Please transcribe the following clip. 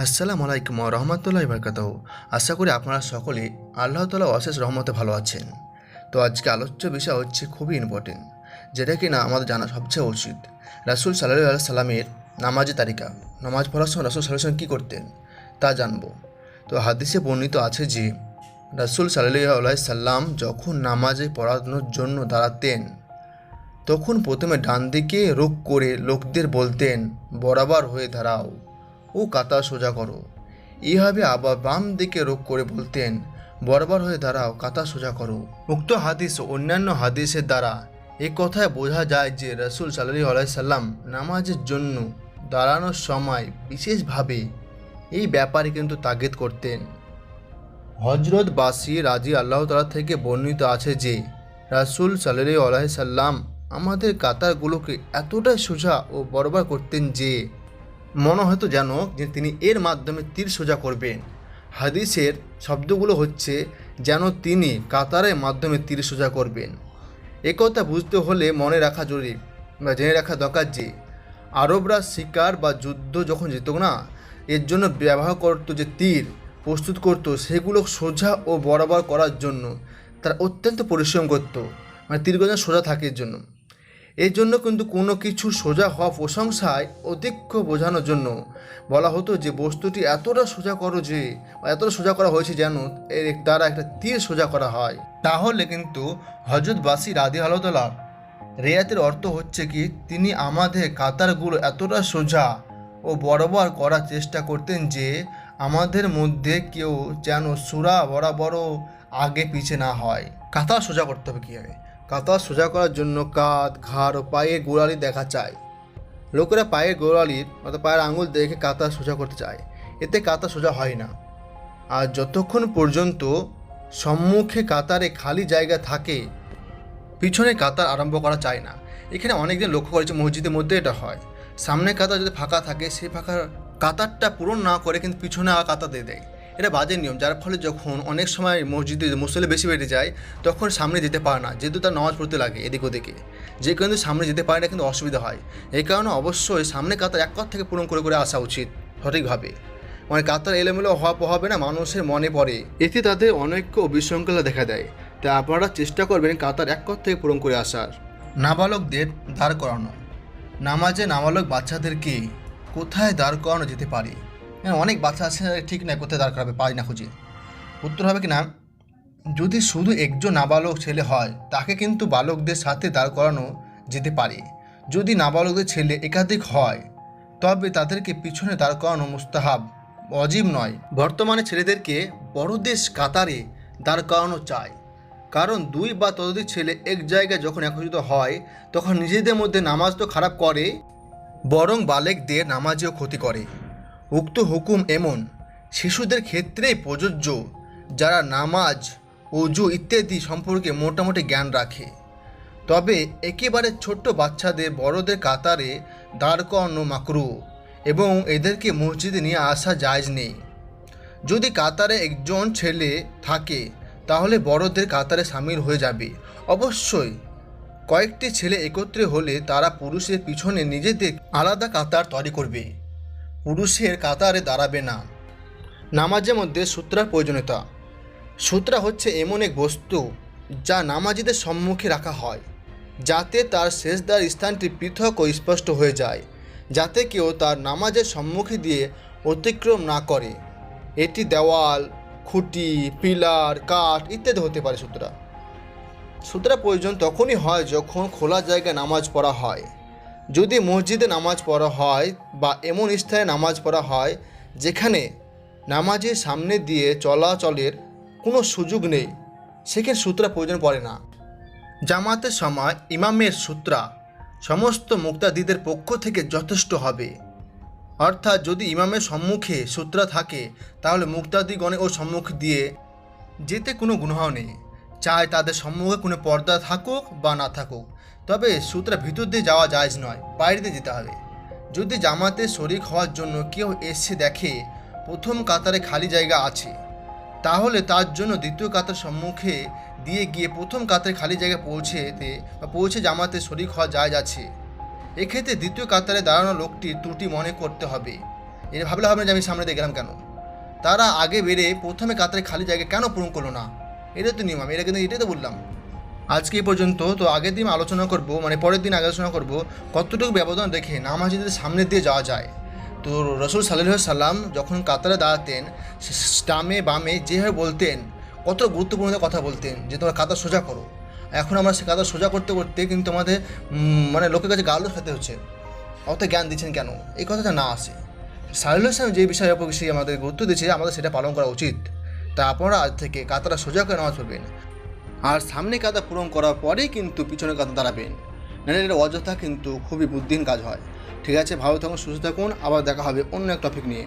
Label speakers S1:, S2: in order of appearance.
S1: আসসালামু আলাইকুম রহমতুল্লাহ বরকাত আশা করি আপনারা সকলে আল্লাহ তালা অশেষ রহমতে ভালো আছেন। তো আজকে আলোচ্য বিষয় হচ্ছে খুবই ইম্পর্টেন্ট যেটা কি না আমাদের জানা সবচেয়ে উচিত। রাসুল সাল্লাহ সাল্লামের নামাজের তালিকা, নামাজ পড়ার সময় রাসুল সাল্লাহ কী করতেন? তা জানব। তো হাদিসে বর্ণিত আছে যে, রাসুল সাল্লাহ সাল্লাম যখন নামাজে পড়ানোর জন্য দাঁড়াতেন, তখন প্রথমে ডান দিকে রোগ করে লোকদের বলতেন, বরাবর হয়ে দাঁড়াও। ও কাতা সোজা করো। এইভাবে আবার বাম দিকে রোগ করে বলতেন, বরাবর হয়ে দাঁড়াও, কাতা সোজা করো। উক্ত হাদিস ও অন্যান্য হাদিসের দ্বারা এ কথায় বোঝা যায় যে রসুল সাল্লি আলাইসাল্লাম নামাজের জন্য দাঁড়ানোর সময় বিশেষভাবে এই ব্যাপারে কিন্তু তাগিদ করতেন। হজরত বাসি রাজি আল্লাহ তালা থেকে বর্ণিত আছে যে, রাসুল সাল্লি আলাইসাল্লাম আমাদের কাতারগুলোকে এতটাই সোজা ও বরাবর করতেন যে মনে হতো যেন যে তিনি এর মাধ্যমে তীর সোজা করবেন। হাদিসের শব্দগুলো হচ্ছে যেন তিনি কাতারের মাধ্যমে তীর সোজা করবেন। একথা বুঝতে হলে মনে রাখা জরুরি বা জেনে রাখা দরকার যে আরবরা শিকার বা যুদ্ধ যখন যেত না, এর জন্য ব্যবহার করতো যে তীর, প্রস্তুত করতো সেগুলো সোজা ও বরাবর করার জন্য। তারা অত্যন্ত পরিশ্রম করতো মানে তীরগুলো যেন সোজা থাকে এর জন্য। এই জন্য কিন্তু কোনো কিছু সোজা হওয়া প্রশংসায় অধিক্ষ বোঝানোর জন্য। বলা হতো যে, বস্তুটি এতটা সোজা করো যে, বা এতটা সোজা করা হয়েছে যেন এর দ্বারা একটা তীর সোজা করা হয়। তাহলে কিন্তু হজরত বাসি রাদি আলতলা রেয়াতের অর্থ হচ্ছে কি, তিনি আমাদের কাতারগুলো এতটা সোজা ও বরাবর করার চেষ্টা করতেন যে, আমাদের মধ্যে কেউ যেন সুরা বরাবর আগে পিছে না হয়। কাতার সোজা করতে হবে কীভাবে? কাতার সোজা করার জন্য কাঁধ, ঘাড় ও পায়ের গোড়ালি দেখা চায় লোকেরা পায়ের গোড়ালির অর্থাৎ পায়ের আঙুল দেখে কাতার সোজা করতে চায়। এতে কাতার সোজা হয় না। আর যতক্ষণ পর্যন্ত সম্মুখে কাতারে খালি জায়গা থাকে, পিছনে কাতার আরম্ভ করা চায় না। এখানে অনেকদিন লক্ষ্য করেছে, মসজিদের মধ্যে এটা হয়। সামনে কাতার যদি ফাঁকা থাকে, সেই ফাঁকা কাতারটা পূরণ না করে কিন্তু পিছনে কাতার দিয়ে দেয়। এটা বাজে নিয়ম, যার ফলে যখন অনেক সময় মসজিদে মুসলে বেশি বেড়ে যায়, তখন সামনে যেতে পারে না, যেহেতু তার নামাজ পড়তে লাগে এদিক ওদিকে। যে কিন্তু সামনে যেতে পারে না কিন্তু অসুবিধা হয়। এই কারণে অবশ্যই সামনে কাতার এক কর থেকে পূরণ করে করে আসা উচিত, সঠিকভাবে। মানে কাতার এলোমেলো হওয়া হবে না, মানুষের মনে পড়ে। এতে তাদের অনৈক্য বিশৃঙ্খলা দেখা দেয়। তাই আপনারা চেষ্টা করবেন কাতার এক কর থেকে পূরণ করে আসার। নাবালকদের দাঁড় করানো। নামাজে নাবালক বাচ্চাদেরকে কোথায় দাঁড় করানো যেতে পারে? অনেক বাচ্চা আছে, ঠিক না কোথায় দাঁড় করাবে, পারি না খুঁজে। উত্তর হবে কি না, যদি শুধু একজন নাবালক ছেলে হয়, তাকে কিন্তু বালকদের সাথে দাঁড় করানো যেতে পারে। যদি নাবালকদের ছেলে একাধিক হয়, তবে তাদেরকে পিছনে দাঁড় করানো মুস্তাহাব অজীব নয়। বর্তমানে ছেলেদেরকে বড়দের কাতারে দাঁড় করানো চায় কারণ দুই বা ততোধিক ছেলে এক জায়গায় যখন একত্রিত হয়, তখন নিজেদের মধ্যে নামাজ তো খারাপ করে, বরং বালেকদের নামাজেও ক্ষতি করে। উক্ত হুকুম এমন। শিশুদের ক্ষেত্রেই প্রযোজ্য, যারা নামাজ, অজু ইত্যাদি সম্পর্কে মোটামুটি জ্ঞান রাখে। তবে একেবারে ছোট্ট বাচ্চাদের বড়দের কাতারে দাঁড় করানো মাকরু এবং এদেরকে মসজিদে নিয়ে আসা জায়জ নেই। যদি কাতারে একজন ছেলে থাকে, তাহলে বড়দের কাতারে সামিল হয়ে যাবে। অবশ্যই, কয়েকটি ছেলে একত্রে হলে তারা পুরুষের পিছনে নিজেদের আলাদা কাতার তৈরি করবে। পুরুষের কাতারে দাঁড়াবে না। নামাজের মধ্যে সূত্রার প্রয়োজনীয়তা। সূত্রা হচ্ছে এমন এক বস্তু যা নামাজিদের সম্মুখে রাখা হয়, যাতে তার শেষদার স্থানটি পৃথক ও স্পষ্ট হয়ে যায়, যাতে কেউ তার নামাজের সম্মুখে দিয়ে অতিক্রম না করে। এটি দেওয়াল, খুঁটি, পিলার, কাঠ ইত্যাদি হতে পারে সূত্রা। সূত্রা প্রয়োজন তখনই হয় যখন খোলা জায়গায় নামাজ পড়া হয়। যদি মসজিদে নামাজ পড়া হয় বা এমন স্থানে নামাজ পড়া হয় যেখানে নামাজের সামনে দিয়ে চলাচলের কোনো সুযোগ নেই, সেখানে সূত্রা প্রয়োজন পড়ে না। জামাতের সময় ইমামের সূত্রা সমস্ত মুক্তাদিদের পক্ষ থেকে যথেষ্ট হবে। অর্থাৎ যদি ইমামের সম্মুখে সূত্রা থাকে, তাহলে মুক্তাদিগণে ও সম্মুখ দিয়ে যেতে কোনো গুণহ নেই। চায় তাদের সম্মুখে কোনো পর্দা থাকুক বা না থাকুক। তবে সূত্রা ভিতর দিয়ে যাওয়া জায়জ নয়, বাইরে দিয়ে যেতে হবে। যদি জামাতে শরিক হওয়ার জন্য কেউ এসে দেখে প্রথম কাতারে খালি জায়গা আছে, তাহলে তার জন্য দ্বিতীয় কাতার সম্মুখে দিয়ে গিয়ে প্রথম কাতারে খালি জায়গায় পৌঁছেতে বা পৌঁছে জামাতে শরিক হওয়া যায় আছে। এক্ষেত্রে দ্বিতীয় কাতারে দাঁড়ানো লোকটির ত্রুটি মনে করতে হবে। এটা ভাবলে হবে না যে আমি সামনে দিয়ে গেলাম কেন? তারা আগে বেড়ে প্রথমে কাতারে খালি জায়গা কেন পূরণ করল না? এটা তো নিয়ম, আমি এটা কিন্তু এটাই তো বললাম। আজকে এই পর্যন্ত, তো আগের দিন আলোচনা করব মানে পরের দিন আলোচনা করব, কতটুকু ব্যবধান রেখে নামাজে যদি সামনে দিয়ে যাওয়া যায়। তো রসুল সাল্লাহ সাল্লাম যখন কাতারে দাঁড়াতেন স্টামে, বামে যেভাবে বলতেন, কত গুরুত্বপূর্ণ কথা বলতেন যে তোমরা কাতার সোজা করো। এখন আমরা সে কাতার সোজা করতে করতে কিন্তু আমাদের মানে লোকের কাছে গালও খেতে হচ্ছে। অত জ্ঞান দিচ্ছেন কেন? এই কথাটা না আসে। সাল্লাহ সাহেব যে বিষয়ের উপর আমাদের গুরুত্ব দিচ্ছে আমাদের সেটা পালন করা উচিত। তা আপনারা আজ থেকে কাতারা সোজা করে নামাজ পড়বেন। আর সামনে কাদা পূরণ করার পরেই কিন্তু পিছনে কাদা দাঁড়াবেন। নাহলে অযথা কিন্তু খুবই বুদ্ধিহীন কাজ হয়। ঠিক আছে, ভালো থাকুন, সুস্থ থাকুন, আবার দেখা হবে অন্য এক টপিক নিয়ে।